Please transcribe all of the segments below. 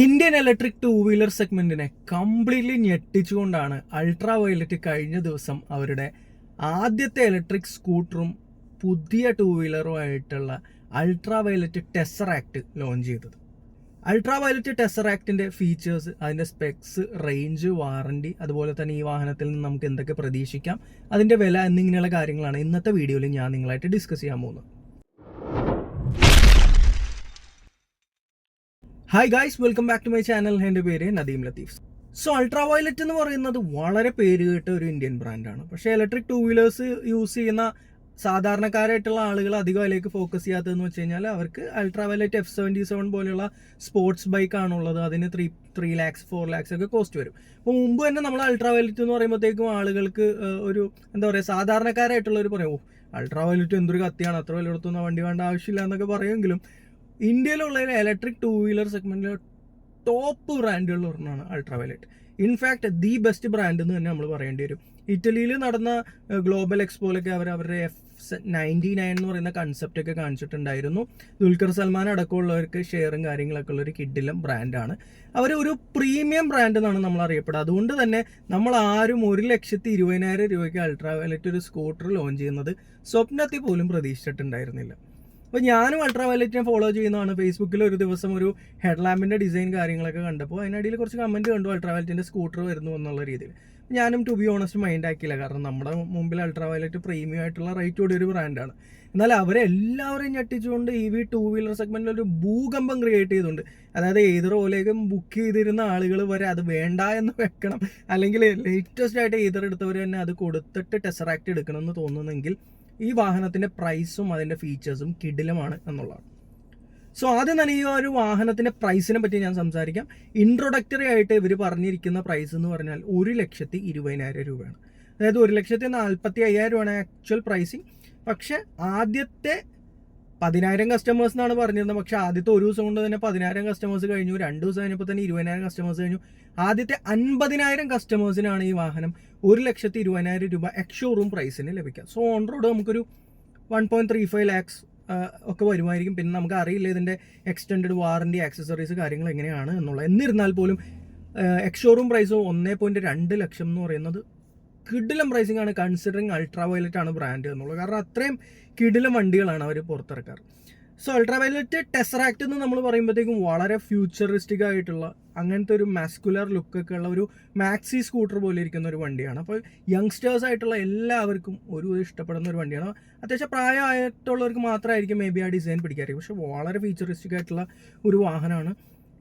Indian electric two wheeler സെഗ്മെന്റിനെ completely ഞെട്ടിച്ചുകൊണ്ടാണ് ultra violet കഴിഞ്ഞ ദിവസം അവരുടെ ആദ്യത്തെ ഇലക്ട്രിക് സ്കൂട്ടറും പുതിയ ടൂ വീലറുമായിട്ടുള്ള ultra violet tussar act launch ചെയ്തത്. അൾട്രാ വയലറ്റ് ടെസർ ആക്ടിന്റെ ഫീച്ചേഴ്സ് അതിന്റെ സ്പെക്സ് റേഞ്ച് വാറണ്ടി അതുപോലെ തന്നെ ഈ വാഹനത്തിൽ നിന്ന് നമുക്ക് എന്തൊക്കെ പ്രതീക്ഷിക്കാം അതിന്റെ വില എന്നിങ്ങനെയുള്ള കാര്യങ്ങളാണ് ഇന്നത്തെ വീഡിയോയിൽ ഞാൻ നിങ്ങളായിട്ട് ഡിസ്കസ് ചെയ്യാൻ പോകുന്നത്. Hi guys welcome back to my channel എന്റെ പേര് Nadeem Latheef. So ultra violet എന്ന് പറയുന്നത് വളരെ പേര് കേട്ട ഒരു ഇന്ത്യൻ ബ്രാൻഡാണ് പക്ഷേ ഇലക്ട്രിക് ടു വീലേഴ്സ് യൂസ് ചെയ്യുന്ന സാധാരണക്കാരായിട്ടുള്ള ആളുകൾ അധികം അതിലേക്ക് ഫോക്കസ് ചെയ്യാത്തതെന്ന് വെച്ച് കഴിഞ്ഞാൽ അവർക്ക് ultra violet F seventy seven പോലെയുള്ള സ്പോർട്സ് ബൈക്ക് ആണുള്ളത്. അതിന് three three lakhs four lakhs ഒക്കെ കോസ്റ്റ് വരും. അപ്പോൾ മുമ്പ് തന്നെ നമ്മൾ അൾട്രാ വയലറ്റ് എന്ന് പറയുമ്പോഴത്തേക്കും ആളുകൾക്ക് ഒരു എന്താ പറയുക സാധാരണക്കാരായിട്ടുള്ളവർ പറയും ഓ അൾട്രാ വയലറ്റ് എന്തൊരു കത്തിയാണ് അത്ര വലിയ കൊടുത്തൊന്നും വണ്ടി വേണ്ട ആവശ്യമില്ല എന്നൊക്കെ പറയുമെങ്കിലും ഇന്ത്യയിലുള്ള ഇലക്ട്രിക് ടു വീലർ സെഗ്മെന്റിലെ ടോപ്പ് ബ്രാൻഡുകളിൽ ഒരെണ്ണമാണ് ultra violet in fact the best brand എന്ന് തന്നെ നമ്മൾ പറയേണ്ടി വരും. ഇറ്റലിയിൽ നടന്ന ഗ്ലോബൽ എക്സ്പോയിലൊക്കെ അവർ അവരുടെ എഫ് നയന്റി നയൻ എന്ന് പറയുന്ന കൺസെപ്റ്റ് ഒക്കെ കാണിച്ചിട്ടുണ്ടായിരുന്നു. ദുൽഖർ സൽമാൻ അടക്കമുള്ളവർക്ക് ഷെയറും കാര്യങ്ങളൊക്കെ ഉള്ള ഒരു കിഡിലും ബ്രാൻഡാണ് അവർ ഒരു പ്രീമിയം ബ്രാൻഡ് എന്നാണ് നമ്മൾ അറിയപ്പെടുക. അതുകൊണ്ട് തന്നെ നമ്മൾ ആരും ഒരു ലക്ഷത്തി ഇരുപതിനായിരം രൂപയ്ക്ക് അൾട്രാ വയലറ്റ് ഒരു സ്കൂട്ടർ ലോഞ്ച് ചെയ്യുന്നത് സ്വപ്നത്തിൽ പോലും പ്രതീക്ഷിച്ചിട്ടുണ്ടായിരുന്നില്ല. അപ്പോൾ ഞാനും അൾട്രാ വയലറ്റിനെ ഫോളോ ചെയ്യുന്നതാണ്. ഫേസ്ബുക്കിൽ ഒരു ദിവസം ഒരു ഹെഡ് ലാമ്പിന്റെ ഡിസൈൻ കാര്യങ്ങളൊക്കെ കണ്ടപ്പോൾ അതിനിടയിൽ കുറച്ച് കമന്റ് കണ്ടു അൾട്രാ വയലറ്റിന്റെ സ്കൂട്ടർ വരുന്നു എന്നുള്ള രീതിയിൽ. ഞാനും ടു ബി ഓണസ്റ്റ് മൈൻഡ് ആക്കിയില്ല. കാരണം നമ്മുടെ മുമ്പിൽ അൾട്രാ വയലറ്റ് പ്രീമിയം ആയിട്ടുള്ള റേറ്റ് കൂടിയ ഒരു ബ്രാൻഡാണ് എന്നാൽ അവരെല്ലാവരെയും ഞെട്ടിച്ചുകൊണ്ട് ഇ വി ടു വീലർ സെഗ്മെന്റിൽ ഒരു ഭൂകമ്പം ക്രിയേറ്റ് ചെയ്തിട്ടുണ്ട് അതായത് ഏത് റോലേക്കും ബുക്ക് ചെയ്തിരുന്ന ആളുകൾ വരെ അത് വേണ്ട എന്ന് വെക്കണം. അല്ലെങ്കിൽ ലേറ്റസ്റ്റ് ആയിട്ട് ഏതർ എടുത്തവർ തന്നെ അത് കൊടുത്തിട്ട് ടെസറാക്ട് എടുക്കണം എന്ന് തോന്നുന്നെങ്കിൽ ഈ വാഹനത്തിന്റെ പ്രൈസും അതിന്റെ ഫീച്ചേഴ്സും കിടിലമാണ് എന്നുള്ളതാണ്. സോ ആദ്യം തന്നെ ഈ ഒരു വാഹനത്തിന്റെ പ്രൈസിനെ പറ്റി ഞാൻ സംസാരിക്കാം. ഇൻട്രൊഡക്ടറി ആയിട്ട് ഇവർ പറഞ്ഞിരിക്കുന്ന പ്രൈസ് എന്ന് പറഞ്ഞാൽ ഒരു ലക്ഷത്തി ഇരുപതിനായിരം രൂപയാണ്. അതായത് ഒരു ലക്ഷത്തി നാൽപ്പത്തി അയ്യായിരം രൂപയാണ് ആക്ച്വൽ പ്രൈസിങ് പക്ഷേ ആദ്യത്തെ പതിനായിരം കസ്റ്റമേഴ്സ് എന്നാണ് പറഞ്ഞിരുന്നത്. പക്ഷെ ആദ്യത്തെ ഒരു ദിവസം കൊണ്ട് തന്നെ പതിനായിരം കസ്റ്റമേഴ്സ് കഴിഞ്ഞു. രണ്ട് ദിവസം കഴിഞ്ഞപ്പോൾ തന്നെ ഇരുപതിനായിരം കസ്റ്റമേഴ്സ് കഴിഞ്ഞു. ആദ്യത്തെ അൻപതിനായിരം കസ്റ്റമേഴ്സിനാണ് ഈ വാഹനം ഒരു ലക്ഷത്തി ഇരുപതിനായിരം രൂപ എക്സ് ഷോറൂം പ്രൈസിന് ലഭിക്കുക. സോ ഓൺ റോഡ് നമുക്കൊരു one point three five lakhs ഒക്കെ വരുമായിരിക്കും. പിന്നെ നമുക്ക് അറിയില്ല ഇതിന്റെ എക്സ്റ്റെൻഡ് വാറന്റി ആക്സസറീസ് കാര്യങ്ങൾ എങ്ങനെയാണ് എന്നുള്ളത്. എന്നിരുന്നാൽ പോലും എക്സ് ഷോറൂം പ്രൈസ് ഒന്നേ പോയിന്റ് രണ്ട് ലക്ഷം എന്ന് പറയുന്നത് കിടിലം പ്രൈസിംഗ് ആണ് കൺസിഡറിങ് അൾട്രാ വയലറ്റ് ആണ് ബ്രാൻഡ് എന്നുള്ളത്. കാരണം അത്രയും കിടിലം വണ്ടികളാണ് അവർ പുറത്തിറക്കാറ്. സോ അൾട്രാ വയലറ്റ് ടെസറാക്ട് എന്ന് നമ്മൾ പറയുമ്പോഴത്തേക്കും വളരെ ഫ്യൂച്ചറിസ്റ്റിക് ആയിട്ടുള്ള അങ്ങനത്തെ ഒരു മാസ്കുലർ ലുക്കൊക്കെ ഉള്ള ഒരു മാക്സി സ്കൂട്ടർ പോലെ ഇരിക്കുന്ന ഒരു വണ്ടിയാണ്. അപ്പോൾ യങ്സ്റ്റേഴ്സ് ആയിട്ടുള്ള എല്ലാവർക്കും ഒരു ഇഷ്ടപ്പെടുന്ന ഒരു വണ്ടിയാണ്. അത്യാവശ്യം പ്രായമായിട്ടുള്ളവർക്ക് മാത്രമായിരിക്കും മേ ബി ആ ഡിസൈൻ പിടിക്കാറ് പക്ഷേ വളരെ ഫ്യൂച്ചറിസ്റ്റിക് ആയിട്ടുള്ള ഒരു വാഹനമാണ്.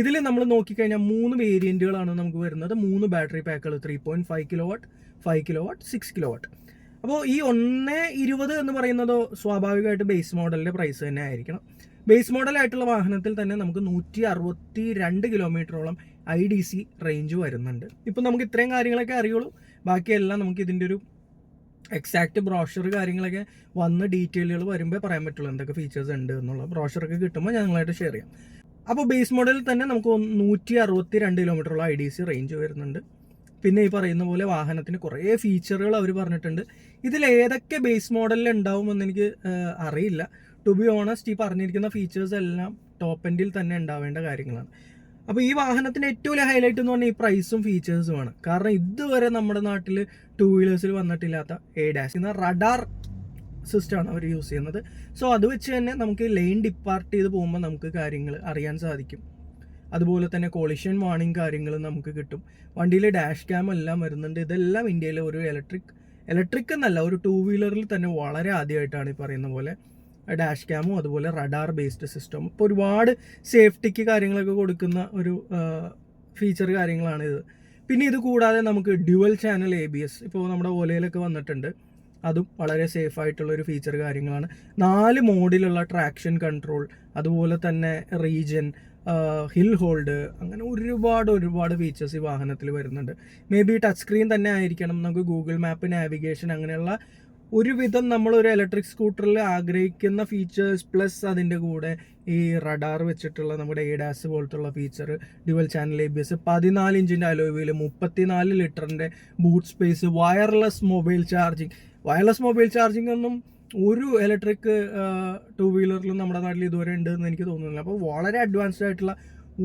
ഇതിൽ നമ്മൾ നോക്കിക്കഴിഞ്ഞാൽ മൂന്ന് വേരിയന്റുകളാണ് നമുക്ക് വരുന്നത്. മൂന്ന് battery പാക്കുകൾ three point five kilowatt five kilowatt six kilowatt അപ്പോൾ ഈ ഒന്ന് ഇരുപത് എന്ന് പറയുന്നത് സ്വാഭാവികമായിട്ട് ബേസ് മോഡലിന്റെ പ്രൈസ് തന്നെ ആയിരിക്കണം. ബേസ് മോഡലായിട്ടുള്ള വാഹനത്തിൽ തന്നെ നമുക്ക് നൂറ്റി അറുപത്തി രണ്ട് കിലോമീറ്ററോളം ഐ ഡി സി റേഞ്ച് വരുന്നുണ്ട്. ഇപ്പം നമുക്ക് ഇത്രയും കാര്യങ്ങളൊക്കെ അറിയുള്ളൂ. ബാക്കിയെല്ലാം നമുക്ക് ഇതിന്റെ ഒരു എക്സാക്ട് ബ്രോഷർ കാര്യങ്ങളൊക്കെ വന്ന് ഡീറ്റെയിലുകൾ വരുമ്പോൾ പറയാൻ പറ്റുള്ളൂ എന്തൊക്കെ ഫീച്ചേഴ്സ് ഉണ്ട് എന്നുള്ള. ബ്രോഷറൊക്കെ കിട്ടുമ്പോൾ ഞങ്ങളായിട്ട് ഷെയർ ചെയ്യാം. അപ്പോൾ ബേസ് മോഡലിൽ തന്നെ നമുക്ക് നൂറ്റി അറുപത്തി രണ്ട് കിലോമീറ്ററുള്ള ഐ ഡി സി റേഞ്ച് വരുന്നുണ്ട്. പിന്നെ ഈ പറയുന്ന പോലെ വാഹനത്തിന് കുറേ ഫീച്ചറുകൾ അവർ പറഞ്ഞിട്ടുണ്ട്. ഇതിൽ ഏതൊക്കെ ബേസ് മോഡലിൽ ഉണ്ടാവുമെന്ന് എനിക്ക് അറിയില്ല. ടു ബി ഓണസ്റ്റ് ഈ പറഞ്ഞിരിക്കുന്ന ഫീച്ചേഴ്സ് എല്ലാം ടോപ്പ് എൻഡിൽ തന്നെ ഉണ്ടാവേണ്ട കാര്യങ്ങളാണ്. അപ്പോൾ ഈ വാഹനത്തിന്റെ ഏറ്റവും വലിയ ഹൈലൈറ്റ് എന്ന് പറഞ്ഞാൽ ഈ പ്രൈസും ഫീച്ചേഴ്സുമാണ് കാരണം ഇതുവരെ നമ്മുടെ നാട്ടിൽ ടു വീലേഴ്സിൽ വന്നിട്ടില്ലാത്ത എ ഡാഷ് എന്ന റഡാർ സിസ്റ്റമാണ് അവർ യൂസ് ചെയ്യുന്നത്. സോ അത് വെച്ച് തന്നെ നമുക്ക് ലൈൻ ഡിപ്പാർട്ട് ചെയ്ത് പോകുമ്പോൾ നമുക്ക് കാര്യങ്ങൾ അറിയാൻ സാധിക്കും. അതുപോലെ തന്നെ കോളിഷൻ വാണിംഗ് കാര്യങ്ങൾ നമുക്ക് കിട്ടും. വണ്ടിയിലെ ഡാഷ് ക്യാം എല്ലാം വരുന്നുണ്ട്. ഇതെല്ലാം ഇന്ത്യയിലെ ഒരു ഇലക്ട്രിക് ഇലക്ട്രിക് എന്നല്ല ഒരു ടൂ വീലറിൽ തന്നെ വളരെ ആദ്യമായിട്ടാണ് ഈ പറയുന്ന പോലെ. ഡാഷ് ക്യാമും അതുപോലെ റഡാർ ബേസ്ഡ് സിസ്റ്റം ഇപ്പോൾ ഒരുപാട് സേഫ്റ്റിക്ക് കാര്യങ്ങളൊക്കെ കൊടുക്കുന്ന ഒരു ഫീച്ചർ കാര്യങ്ങളാണ് ഇത് പിന്നെ ഇത് കൂടാതെ നമുക്ക് dual channel A B S ഇപ്പോൾ നമ്മുടെ ഓലയിലൊക്കെ വന്നിട്ടുണ്ട്. അതും വളരെ സേഫ് ആയിട്ടുള്ള ഒരു ഫീച്ചർ കാര്യങ്ങളാണ്. നാല് മോഡിലുള്ള ട്രാക്ഷൻ കൺട്രോൾ അതുപോലെ തന്നെ റീജൻ ഹിൽ ഹോൾഡ് അങ്ങനെ ഒരുപാട് ഒരുപാട് ഫീച്ചേഴ്സ് ഈ വാഹനത്തിൽ വരുന്നുണ്ട്. മേ ബി ടച്ച് സ്ക്രീൻ തന്നെ ആയിരിക്കണം. നമുക്ക് ഗൂഗിൾ മാപ്പ് നാവിഗേഷൻ അങ്ങനെയുള്ള ഒരുവിധം നമ്മൾ ഒരു ഇലക്ട്രിക് സ്കൂട്ടറിൽ ആഗ്രഹിക്കുന്ന ഫീച്ചേഴ്സ് പ്ലസ് അതിന്റെ കൂടെ ഈ റഡാർ വെച്ചിട്ടുള്ള നമ്മുടെ എഡാസ് പോലത്തുള്ള feature dual channel A B S പതിനാല് ഇഞ്ചിന്റെ അലോവിയിൽ മുപ്പത്തിനാല് ലിറ്ററിന്റെ boot space wireless mobile charging wireless mobile charging ഒന്നും ഒരു ഇലക്ട്രിക് ടു വീലറിലും നമ്മുടെ നാട്ടിൽ ഇതുവരെ ഉണ്ട് എന്ന് എനിക്ക് തോന്നുന്നില്ല. അപ്പോൾ വളരെ അഡ്വാൻസ്ഡ് ആയിട്ടുള്ള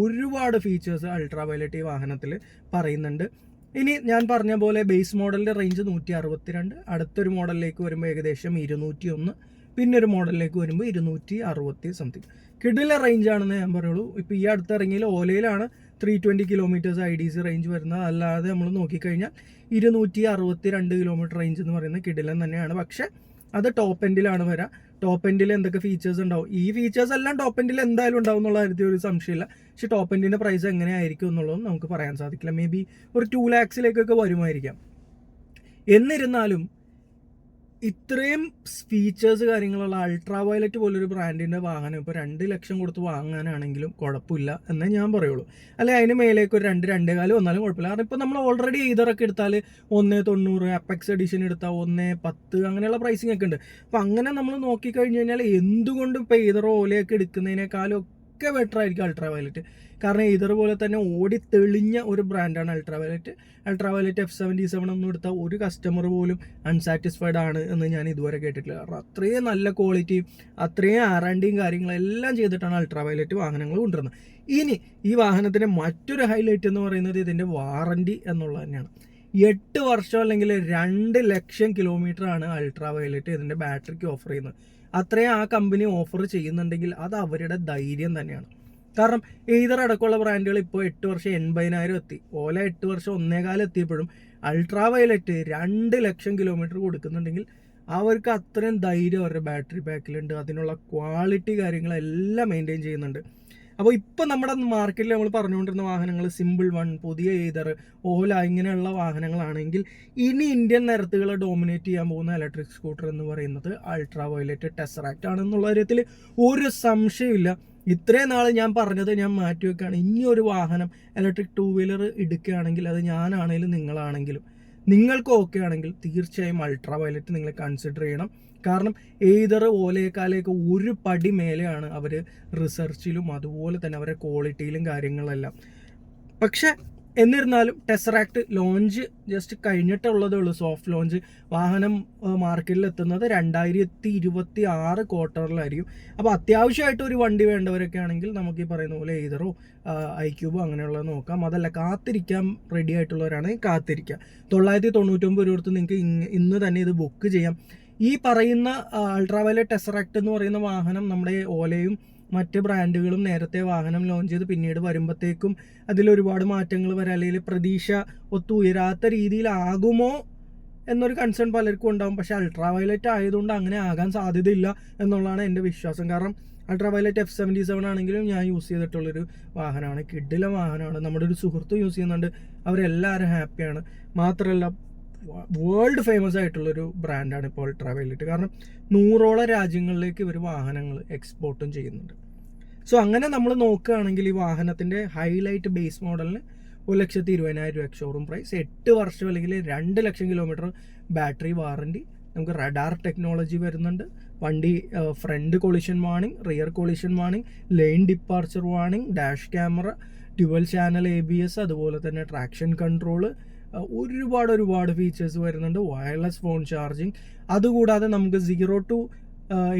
ഒരുപാട് ഫീച്ചേഴ്സ് അൾട്രാ വയലറ്റ് വാഹനത്തിൽ പറയുന്നുണ്ട്. ഇനി ഞാൻ പറഞ്ഞ പോലെ ബേസ് മോഡലിന്റെ റേഞ്ച് നൂറ്റി അറുപത്തിരണ്ട് അടുത്തൊരു മോഡലിലേക്ക് വരുമ്പോൾ ഏകദേശം ഇരുന്നൂറ്റി ഒന്ന് പിന്നെ ഒരു മോഡലിലേക്ക് വരുമ്പോൾ ഇരുന്നൂറ്റി അറുപത്തി സംതിങ് കിഡിലെ റേഞ്ച് ആണെന്ന് ഞാൻ പറയുള്ളൂ. ഇപ്പോൾ ഈ അടുത്ത് ഇറങ്ങിയിൽ ഓലയിലാണ് three twenty kilometres I D C range വരുന്നത്. അല്ലാതെ നമ്മൾ നോക്കിക്കഴിഞ്ഞാൽ ഇരുന്നൂറ്റി അറുപത്തി രണ്ട് കിലോമീറ്റർ റേഞ്ച് എന്ന് പറയുന്നത് കിഡിലൻ തന്നെയാണ്. പക്ഷേ അത് ടോപ്പ് എൻഡിലാണ് വരാം. ടോപ്പ് എൻഡിൽ എന്തൊക്കെ ഫീച്ചേഴ്സ് ഉണ്ടാവും? ഈ ഫീച്ചേഴ്സ് എല്ലാം ടോപ്പ് എൻഡിൽ എന്തായാലും ഉണ്ടാവും എന്നുള്ള കാര്യത്തിൽ ഒരു സംശയമില്ല. പക്ഷേ ടോപ്പ് എൻഡിന്റെ പ്രൈസ് എങ്ങനെയായിരിക്കും എന്നുള്ളതും നമുക്ക് പറയാൻ സാധിക്കില്ല. മേ ബി ഒരു ടു ലാക്സിലേക്കൊക്കെ വരുമായിരിക്കാം. എന്നിരുന്നാലും ഇത്രയും ഫീച്ചേഴ്സ് കാര്യങ്ങളുള്ള അൾട്രാ വയലറ്റ് പോലൊരു ബ്രാൻഡിന്റെ വാഹനം ഇപ്പോൾ രണ്ട് ലക്ഷം കൊടുത്ത് വാങ്ങാനാണെങ്കിലും കുഴപ്പമില്ല എന്നേ ഞാൻ പറയുള്ളൂ. അല്ലെ അതിന് മേലേക്ക് ഒരു രണ്ട് രണ്ടേ കാലം വന്നാലും കുഴപ്പമില്ല. കാരണം ഇപ്പോൾ നമ്മൾ ഓൾറെഡി ഇതറൊക്കെ എടുത്താൽ ഒന്ന് തൊണ്ണൂറ് അപ്പെക്സ് എഡിഷൻ എടുത്താൽ ഒന്ന് പത്ത് അങ്ങനെയുള്ള പ്രൈസിങ് ഒക്കെ ഉണ്ട്. അപ്പോൾ അങ്ങനെ നമ്മൾ നോക്കിക്കഴിഞ്ഞ് കഴിഞ്ഞാൽ എന്തുകൊണ്ടും ഇപ്പോൾ ഇതറോ ഓലയൊക്കെ എടുക്കുന്നതിനേക്കാളും ഒക്കെ ബെറ്റർ ആയിരിക്കും അൾട്രാ വയലറ്റ് കാരണം ഇതേപോലെ തന്നെ ഓടി തെളിഞ്ഞ ഒരു ബ്രാൻഡാണ് ultra violet ultra violet F seventy seven ഒന്നും എടുത്താൽ ഒരു കസ്റ്റമർ പോലും അൺസാറ്റിസ്ഫൈഡ് ആണ് എന്ന് ഞാൻ ഇതുവരെ കേട്ടിട്ടില്ല. കാരണം അത്രയും നല്ല ക്വാളിറ്റി അത്രയും ആറാണ്ടിയും കാര്യങ്ങളെല്ലാം ചെയ്തിട്ടാണ് അൾട്രാ വയലറ്റ് വാഹനങ്ങൾ കൊണ്ടുവരുന്നത്. ഇനി ഈ വാഹനത്തിന്റെ മറ്റൊരു ഹൈലൈറ്റ് എന്ന് പറയുന്നത് ഇതിന്റെ വാറണ്ടി എന്നുള്ളത് തന്നെയാണ്. എട്ട് വർഷം അല്ലെങ്കിൽ രണ്ട് ലക്ഷം കിലോമീറ്റർ ആണ് അൾട്രാ വയലറ്റ് ഇതിന്റെ ബാറ്ററിക്ക് ഓഫർ ചെയ്യുന്നത്. അത്രയും ആ കമ്പനി ഓഫർ ചെയ്യുന്നുണ്ടെങ്കിൽ അത് അവരുടെ ധൈര്യം തന്നെയാണ്. കാരണം എയ്തർ അടക്കമുള്ള ബ്രാൻഡുകൾ ഇപ്പോൾ എട്ട് വർഷം എൺപതിനായിരം എത്തി. ഓല എട്ട് വർഷം ഒന്നേകാലം എത്തിയപ്പോഴും അൾട്രാ വയലറ്റ് രണ്ട് ലക്ഷം കിലോമീറ്റർ കൊടുക്കുന്നുണ്ടെങ്കിൽ അവർക്ക് അത്രയും ധൈര്യം അവരുടെ ബാറ്ററി പാക്കിലുണ്ട് അതിനുള്ള ക്വാളിറ്റി കാര്യങ്ങളെല്ലാം മെയിന്റെയിൻ ചെയ്യുന്നുണ്ട്. അപ്പോൾ ഇപ്പം നമ്മുടെ മാർക്കറ്റിൽ നമ്മൾ പറഞ്ഞുകൊണ്ടിരുന്ന വാഹനങ്ങൾ സിമ്പിൾ വൺ പുതിയ ഏതർ ഓല ഇങ്ങനെയുള്ള വാഹനങ്ങളാണെങ്കിൽ ഇനി ഇന്ത്യൻ നിരത്തുകളെ ഡോമിനേറ്റ് ചെയ്യാൻ പോകുന്ന ഇലക്ട്രിക് സ്കൂട്ടർ എന്ന് പറയുന്നത് അൾട്രാ വയലറ്റ് ടെസറാക്റ്റ് ആണെന്നുള്ള കാര്യത്തിൽ ഒരു സംശയമില്ല ഇത്രയും നാൾ ഞാൻ പറഞ്ഞത് ഞാൻ മാറ്റി വെക്കുകയാണ്. ഇനി ഒരു വാഹനം ഇലക്ട്രിക് ടൂ വീലർ എടുക്കുകയാണെങ്കിൽ അത് ഞാനാണെങ്കിലും നിങ്ങളാണെങ്കിലും നിങ്ങൾക്ക് ഓക്കെ ആണെങ്കിൽ തീർച്ചയായും അൾട്രാ വയലറ്റ് നിങ്ങൾ കൺസിഡർ ചെയ്യണം. കാരണം ഏതർ ഓലയേക്കാളേക്ക് ഒരു പടി മേലെയാണ് അവർ റിസർച്ചിലും അതുപോലെ തന്നെ അവരുടെ ക്വാളിറ്റിയിലും കാര്യങ്ങളെല്ലാം. പക്ഷെ എന്നിരുന്നാലും ടെസറാക്ട് ലോഞ്ച് ജസ്റ്റ് കഴിഞ്ഞിട്ടുള്ളതേ ഉള്ളൂ സോഫ്റ്റ് ലോഞ്ച് വാഹനം മാർക്കറ്റിൽ എത്തുന്നത് രണ്ടായിരത്തി ഇരുപത്തി ആറ് ക്വാർട്ടറിലായിരിക്കും അപ്പോൾ അത്യാവശ്യമായിട്ട് ഒരു വണ്ടി വേണ്ടവരൊക്കെ ആണെങ്കിൽ നമുക്ക് ഈ പറയുന്ന പോലെ ഏതറോ ഐ ക്യൂബോ അങ്ങനെയുള്ളത് നോക്കാം. അതല്ല കാത്തിരിക്കാൻ റെഡി ആയിട്ടുള്ളവരാണെങ്കിൽ കാത്തിരിക്കാം. തൊള്ളായിരത്തി തൊണ്ണൂറ്റൊമ്പത് രൂപ നിങ്ങൾക്ക് ഇന്ന് തന്നെ ഇത് ബുക്ക് ചെയ്യാം. ഈ പറയുന്ന അൾട്രാവയലറ്റ് ടെസറാക്ട് എന്ന് പറയുന്ന വാഹനം നമ്മുടെ ഓലയും മറ്റ് ബ്രാൻഡുകളും നേരത്തെ വാഹനം ലോഞ്ച് ചെയ്ത് പിന്നീട് വരുമ്പോഴത്തേക്കും അതിലൊരുപാട് മാറ്റങ്ങൾ വരാം. അല്ലെങ്കിൽ പ്രതീക്ഷ ഒത്തുയരാത്ത രീതിയിലാകുമോ എന്നൊരു കൺസേൺ പലർക്കും ഉണ്ടാകും പക്ഷേ അൾട്രാ വയലറ്റ് ആയതുകൊണ്ട് അങ്ങനെ ആകാൻ സാധ്യതയില്ല എന്നുള്ളതാണ് എന്റെ വിശ്വാസം. കാരണം ultra violet F seventy seven ആണെങ്കിലും ഞാൻ യൂസ് ചെയ്തിട്ടുള്ളൊരു വാഹനമാണ്. കിഡിലെ വാഹനമാണ്. നമ്മുടെ ഒരു സുഹൃത്തും യൂസ് ചെയ്യുന്നുണ്ട്. അവരെല്ലാവരും ഹാപ്പിയാണ് മാത്രമല്ല വേൾഡ് ഫേമസ് ആയിട്ടുള്ളൊരു ബ്രാൻഡാണ് ഇപ്പോൾ അൾട്രാ വയലറ്റ് കാരണം നൂറോളം രാജ്യങ്ങളിലേക്ക് ഇവർ വാഹനങ്ങൾ എക്സ്പോർട്ടും ചെയ്യുന്നുണ്ട്. സോ അങ്ങനെ നമ്മൾ നോക്കുകയാണെങ്കിൽ ഈ വാഹനത്തിന്റെ ഹൈലൈറ്റ് ബേസ് മോഡലിന് ഒരു ലക്ഷത്തി ഇരുപതിനായിരം രൂപ ഷോറൂം പ്രൈസ് എട്ട് വർഷം അല്ലെങ്കിൽ രണ്ട് ലക്ഷം കിലോമീറ്റർ ബാറ്ററി വാറണ്ടി നമുക്ക് റഡാർ ടെക്നോളജി വരുന്നുണ്ട്. വണ്ടി front collision warning rear collision warning lane departure warning dash camera dual channel A B S അതുപോലെ തന്നെ ട്രാക്ഷൻ കൺട്രോൾ ഒരുപാട് ഒരുപാട് ഫീച്ചേഴ്സ് വരുന്നുണ്ട്. വയർലെസ് ഫോൺ ചാർജിങ് അതുകൂടാതെ നമുക്ക് സീറോ ടു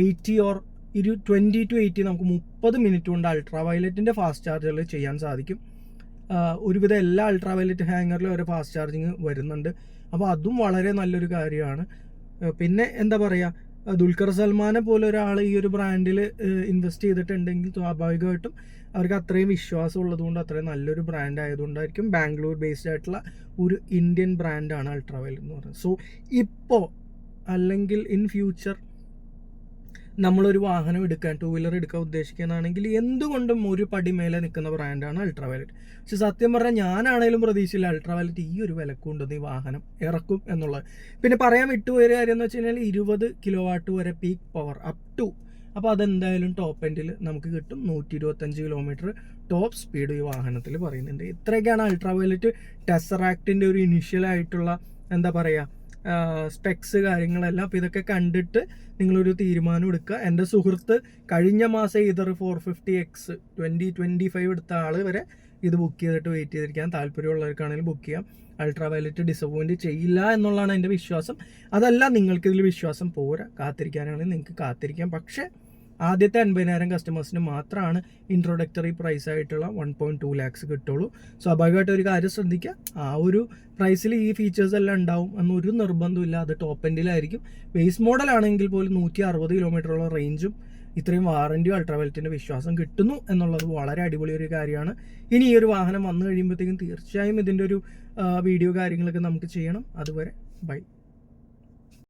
എയ്റ്റി ഓർ ഇരു ട്വന്റി ടു എയ്റ്റി നമുക്ക് മുപ്പത് മിനിറ്റ് കൊണ്ട് അൾട്രാ വയലറ്റിന്റെ ഫാസ്റ്റ് ചാർജുകൾ ചെയ്യാൻ സാധിക്കും. ഒരുവിധം എല്ലാ അൾട്രാ വയലറ്റ് ഹാങ്ങറിലും ഒരു ഫാസ്റ്റ് ചാർജിങ് വരുന്നുണ്ട്. അപ്പോൾ അതും വളരെ നല്ലൊരു കാര്യമാണ്. പിന്നെ എന്താ പറയുക ദുൽഖർ സൽമാനെ പോലെ ഒരാൾ ഈ ഒരു ബ്രാൻഡിൽ ഇൻവെസ്റ്റ് ചെയ്തിട്ടുണ്ടെങ്കിൽ സ്വാഭാവികമായിട്ടും അവർക്ക് അത്രയും വിശ്വാസം ഉള്ളതുകൊണ്ട് അത്രയും നല്ലൊരു ബ്രാൻഡ് ആയതുകൊണ്ടായിരിക്കും ബാംഗ്ലൂർ ബേസ്ഡ് ആയിട്ടുള്ള ഒരു ഇന്ത്യൻ ബ്രാൻഡാണ് അൾട്രാവയൽ എന്ന് പറയുന്നത്. സോ ഇപ്പോൾ അല്ലെങ്കിൽ ഇൻ ഫ്യൂച്ചർ നമ്മളൊരു വാഹനം എടുക്കാൻ ടൂ വീലർ എടുക്കാൻ ഉദ്ദേശിക്കുന്നതാണെങ്കിൽ എന്തുകൊണ്ടും ഒരു പടി മേലെ നിൽക്കുന്ന ബ്രാൻഡാണ് അൾട്രാവയലറ്റ്. പക്ഷെ സത്യം പറഞ്ഞാൽ ഞാനാണേലും പ്രതീക്ഷയില്ല അൾട്രാവയലറ്റ് ഈ ഒരു വിലക്കുണ്ടെന്ന് ഈ വാഹനം ഇറക്കും എന്നുള്ളത്. പിന്നെ പറയാൻ വിട്ടുപോയ കാര്യം എന്ന് വെച്ച് കഴിഞ്ഞാൽ ഇരുപത് കിലോ വാട്ട് വരെ പീക്ക് പവർ അപ് ടു അപ്പോൾ അതെന്തായാലും ടോപ്പ് എൻഡിൽ നമുക്ക് കിട്ടും നൂറ്റി ഇരുപത്തഞ്ച് കിലോമീറ്റർ ടോപ്പ് സ്പീഡ് ഈ വാഹനത്തിൽ പറയുന്നുണ്ട്. ഇത്രയൊക്കെയാണ് അൾട്രാവയലറ്റ് ടെസറാക്റ്റിന്റെ ഒരു ഇനിഷ്യൽ ആയിട്ടുള്ള എന്താ പറയുക സ്പെക്സ് കാര്യങ്ങളെല്ലാം. അപ്പോൾ ഇതൊക്കെ കണ്ടിട്ട് നിങ്ങളൊരു തീരുമാനം എടുക്കുക. എന്റെ സുഹൃത്ത് കഴിഞ്ഞ മാസം Ather four fifty X twenty twenty five എടുത്ത ആൾ വരെ ഇത് ബുക്ക് ചെയ്തിട്ട് വെയിറ്റ് ചെയ്തിരിക്കാൻ താല്പര്യമുള്ളവർക്കാണെങ്കിലും ബുക്ക് ചെയ്യാം. അൾട്രാ വയലറ്റ് ഡിസപ്പോയിന്റ് ചെയ്യില്ല എന്നുള്ളതാണ് എന്റെ വിശ്വാസം. അതല്ല നിങ്ങൾക്കിതിൽ വിശ്വാസം. പോരാ. കാത്തിരിക്കാനാണെങ്കിൽ നിങ്ങൾക്ക് കാത്തിരിക്കാം. പക്ഷേ ആദ്യത്തെ അൻപതിനായിരം കസ്റ്റമേഴ്സിന് മാത്രമാണ് ഇൻട്രൊഡക്ടറി പ്രൈസ് ആയിട്ടുള്ള വൺ പോയിന്റ് ടു ലാക്സ് കിട്ടുള്ളൂ. സ്വാഭാവികമായിട്ട് ഒരു കാര്യം ശ്രദ്ധിക്കുക ആ ഒരു പ്രൈസിൽ ഈ ഫീച്ചേഴ്സ് എല്ലാം ഉണ്ടാവും എന്നൊരു നിർബന്ധമില്ല അത് ടോപ്പ് എൻഡിലായിരിക്കും ബേസ് മോഡൽ ആണെങ്കിൽ പോലും നൂറ്റി അറുപത് കിലോമീറ്ററോളം റേഞ്ചും ഇത്രയും വാറന്റിയും അൾട്രാവെൽറ്റിന്റെ വിശ്വാസം കിട്ടുന്നു എന്നുള്ളത് വളരെ അടിപൊളി ഒരു കാര്യമാണ്. ഇനി ഈ ഒരു വാഹനം വന്നു കഴിയുമ്പോഴത്തേക്കും തീർച്ചയായും ഇതിന്റെ ഒരു വീഡിയോ കാര്യങ്ങളൊക്കെ നമുക്ക് ചെയ്യണം. അതുവരെ ബൈ